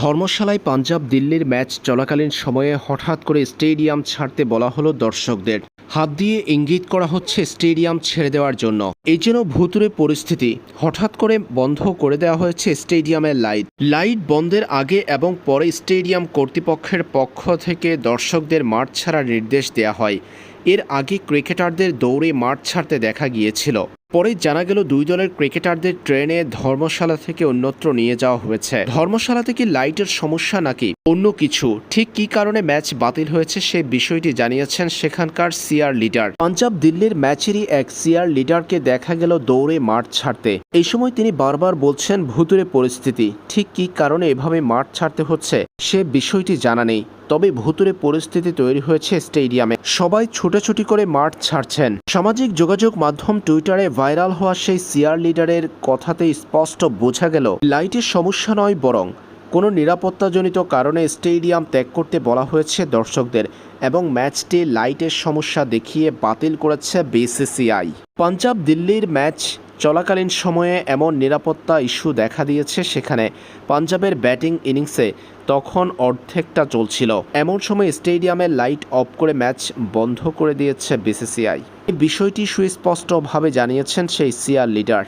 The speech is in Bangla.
ধর্মশালায় পাঞ্জাব দিল্লির ম্যাচ চলাকালীন সময়ে হঠাৎ করে স্টেডিয়াম ছাড়তে বলা হলো দর্শকদের। হাত দিয়ে ইঙ্গিত করা হচ্ছে স্টেডিয়াম ছেড়ে দেওয়ার জন্য। এই জন্য ভুতুরে পরিস্থিতি, হঠাৎ করে বন্ধ করে দেওয়া হয়েছে স্টেডিয়ামের লাইট। লাইট বন্ধের আগে এবং পরে স্টেডিয়াম কর্তৃপক্ষের পক্ষ থেকে দর্শকদের মাঠ ছাড়ার নির্দেশ দেওয়া হয়। এর আগে ক্রিকেটারদের দৌড়ে মাঠ ছাড়তে দেখা গিয়েছিল। পরে জানা গেল দুই দলের ক্রিকেটারদের ট্রেনে ধর্মশালা থেকে অন্যত্র নিয়ে যাওয়া হয়েছে। ধর্মশালা থেকে লাইটের সমস্যা নাকি অন্য কিছু? ঠিক কি কারণে ম্যাচ বাতিল হয়েছে সে বিষয়টি জানিয়েছেন সেখানকার সিআর লিডার। পাঞ্জাব দিল্লির ম্যাচেরই এক সিআর লিডারকে দেখা গেল দৌড়ে মাঠ ছাড়তে। এই সময় তিনি বারবার বলছেন ভুতুরে পরিস্থিতি। ঠিক কি কারণে এভাবে মাঠ ছাড়তে হচ্ছে সে বিষয়টি জানা নেই। তবে ভুতুরে পরিস্থিতি তৈরি হয়েছে স্টেডিয়ামে। সবাই ছুটাছুটি করে মাঠ ছাড়ছেন। সামাজিক যোগাযোগ মাধ্যম টুইটারে ভাইরাল হওয়া সেই সিআর লিডারের কথাতে স্পষ্ট বোঝা গেল, লাইটের সমস্যা নয় বরং কোনো নিরাপত্তাজনিত কারণে স্টেডিয়াম ত্যাগ করতে বলা হয়েছে দর্শকদের এবং ম্যাচটি লাইটের সমস্যা দেখিয়ে বাতিল করেছে বিসিসিআই। পাঞ্জাব দিল্লির ম্যাচ চলাকালীন সময়ে এমন নিরাপত্তা ইস্যু দেখা দিয়েছে সেখানে পাঞ্জাবের ব্যাটিং ইনিংসে তখন অর্ধেকটা চলছিল। এমন সময় স্টেডিয়ামে লাইট অফ করে ম্যাচ বন্ধ করে দিয়েছে বিসিসিআই। এই বিষয়টি সুস্পষ্টভাবে জানিয়েছেন সেই সিআর লিডার।